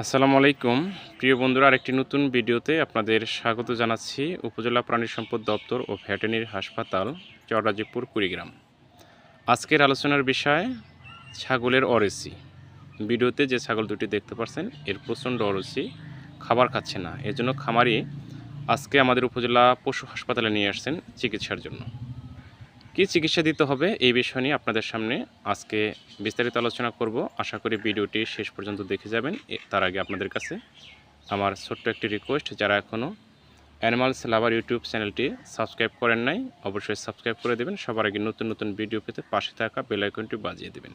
আসসালামু আলাইকুম। প্রিয় বন্ধুরা, আরেকটি নতুন ভিডিওতে আপনাদের স্বাগত জানাচ্ছি উপজেলা প্রাণী সম্পদ দপ্তর ও ভেটেরিনারি হাসপাতাল চররাজীবপুর কুড়িগ্রাম। আজকের আলোচনার বিষয় ছাগলের অরেসি। ভিডিওতে যে ছাগল দুটি দেখতে পাচ্ছেন, এর প্রচণ্ড অরসি, খাবার খাচ্ছে না। এর জন্য খামারি আজকে আমাদের উপজেলা পশু হাসপাতালে নিয়ে আসছেন চিকিৎসার জন্য। কী চিকিৎসা দিতে হবে এই বিষয় নিয়ে আপনাদের সামনে আজকে বিস্তারিত আলোচনা করব। আশা করি ভিডিওটি শেষ পর্যন্ত দেখে যাবেন। তার আগে আপনাদের কাছে আমার ছোট্ট একটি রিকোয়েস্ট যারা এখনও অ্যানিমালস লাভার ইউটিউব চ্যানেলটি সাবস্ক্রাইব করেন নাই, অবশ্যই সাবস্ক্রাইব করে দেবেন। সবার আগে নতুন নতুন ভিডিও পেতে পাশে থাকা বেল আইকনটি বাজিয়ে দেবেন।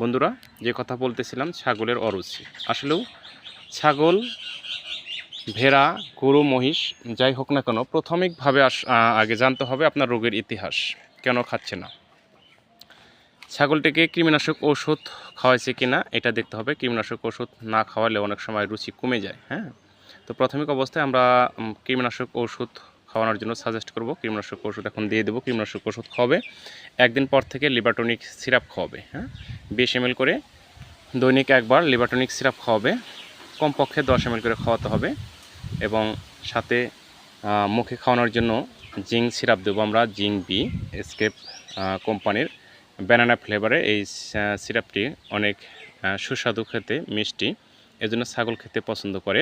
বন্ধুরা, যে কথা বলতেছিলাম, ছাগলের অরুচি। আসলেও ছাগল, ভেড়া, গরু, মহিষ, যাই হোক না কেন, প্রাথমিকভাবে আগে জানতে হবে আপনার রোগের ইতিহাস। কেন খাচ্ছে না? ছাগলটিকে কৃমিনাশক ওষুধ খাওয়াইছে কি না এটা দেখতে হবে। কৃমিনাশক ওষুধ না খাওয়ালে অনেক সময় রুচি কমে যায় হ্যাঁ? তো প্রাথমিক অবস্থায় আমরা কৃমিনাশক ওষুধ খাওয়ানোর জন্য সাজেস্ট করব। কৃমিনাশক ওষুধ এখন দিয়ে দেবো, কৃমিনাশক ওষুধ খাওয়াবে। একদিন পর থেকে লিবারটনিক সিরাপ খাওয়াবে হ্যাঁ? বিশ এম করে দৈনিক একবার লিবারটনিক সিরাপ খাওয়াবে। কমপক্ষে দশ এম করে খাওয়াতে হবে এবং সাথে মুখে খাওয়ানোর জন্য জিং সিরাপ দেবো আমরা জিং বি এসকেপ কোম্পানির ব্যানানা ফ্লেভারে এই সিরাপটি অনেক সুস্বাদু খেতে, মিষ্টি, এজন্য ছাগল খেতে পছন্দ করে।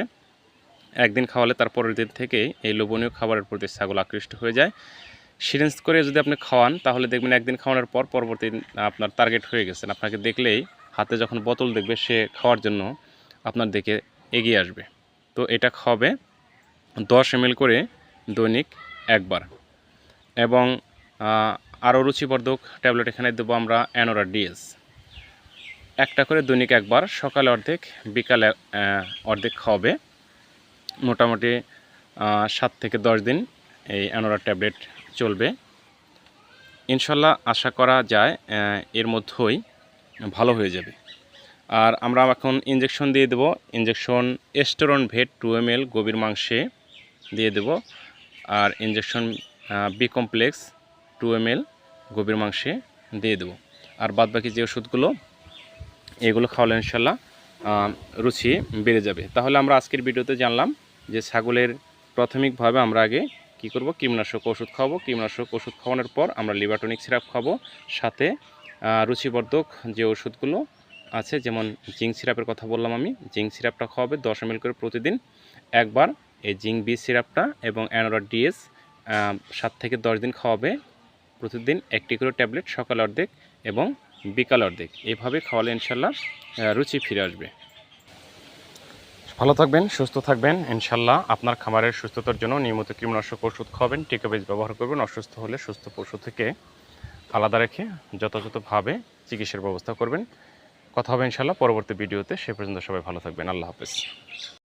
একদিন খাওয়ালে তার পরের দিন থেকেই এই লোভনীয় খাবারের প্রতি ছাগল আকৃষ্ট হয়ে যায়। সিরিঞ্জ করে যদি আপনি খাওয়ান, তাহলে দেখবেন একদিন খাওয়ানোর পর পরবর্তী আপনার টার্গেট হয়ে গেছেন আপনাকে দেখলেই হাতে যখন বোতল দেখবে, সে খাওয়ার জন্য আপনার দিকে এগিয়ে আসবে। তো এটা খাওয়াবে। দশ এম করে দৈনিক একবার। এবং আরও রুচিবর্ধক ট্যাবলেট এখানে দেবো আমরা অ্যানোরা ডিএস। একটা করে দৈনিক একবার, সকালে অর্ধেক, বিকালে অর্ধেক খাওয়াবে মোটামুটি সাত থেকে দশ দিন এই অ্যানোরা ট্যাবলেট চলবে। ইনশাল্লাহ আশা করা যায় এর মধ্যেই ভালো হয়ে যাবে। আর আমরা এখন ইঞ্জেকশন দিয়ে দেবো। ইঞ্জেকশন এস্টোরন ভেট টু এম গভীর মাংসে। দিয়ে দেব। আর injection B complex two M L গভীর মাংসে দিয়ে দেবো। আর বাদবাকি যে ওষুধগুলো, এগুলো খাওয়ালে ইনশাল্লাহ রুচি বেড়ে যাবে। তাহলে আমরা আজকের ভিডিওতে জানলাম যে ছাগলের প্রাথমিকভাবে আমরা আগে কি করব? কীটনাশক ওষুধ খাওয়াবো। কীটনাশক ওষুধ খাওয়ানোর পর আমরা লিবারটনিক সিরাপ খাব সাথে রুচিবর্ধক যে ওষুধগুলো আছে, যেমন জিঙ্ক সিরাপের কথা বললাম আমি, জিঙ্ক সিরাপটা খাওয়াবে দশ এম করে প্রতিদিন। একবার এই জিঙ্ক বি সিরাপটা এবং অ্যানোরা ডিএস সাত থেকে দশ দিন খাওয়াবে। প্রতিদিন একটি করে ট্যাবলেট সকাল অর্ধেক এবং বিকাল অর্ধেক। এভাবে খাওয়ালে ইনশাল্লাহ রুচি ফিরে আসবে। ভালো থাকবেন, সুস্থ থাকবেন। ইনশাল্লাহ আপনার খামারের সুস্থতার জন্য নিয়মিত কীটনাশক ওষুধ খাওয়াবেন টিকাবেজ ব্যবহার করবেন, অসুস্থ হলে সুস্থ পশু থেকে আলাদা রেখে যথাযথভাবে চিকিৎসার ব্যবস্থা করবেন। কথা হবে ইনশাল্লাহ পরবর্তী ভিডিওতে। সে পর্যন্ত সবাই ভালো থাকবেন। আল্লাহ হাফেজ।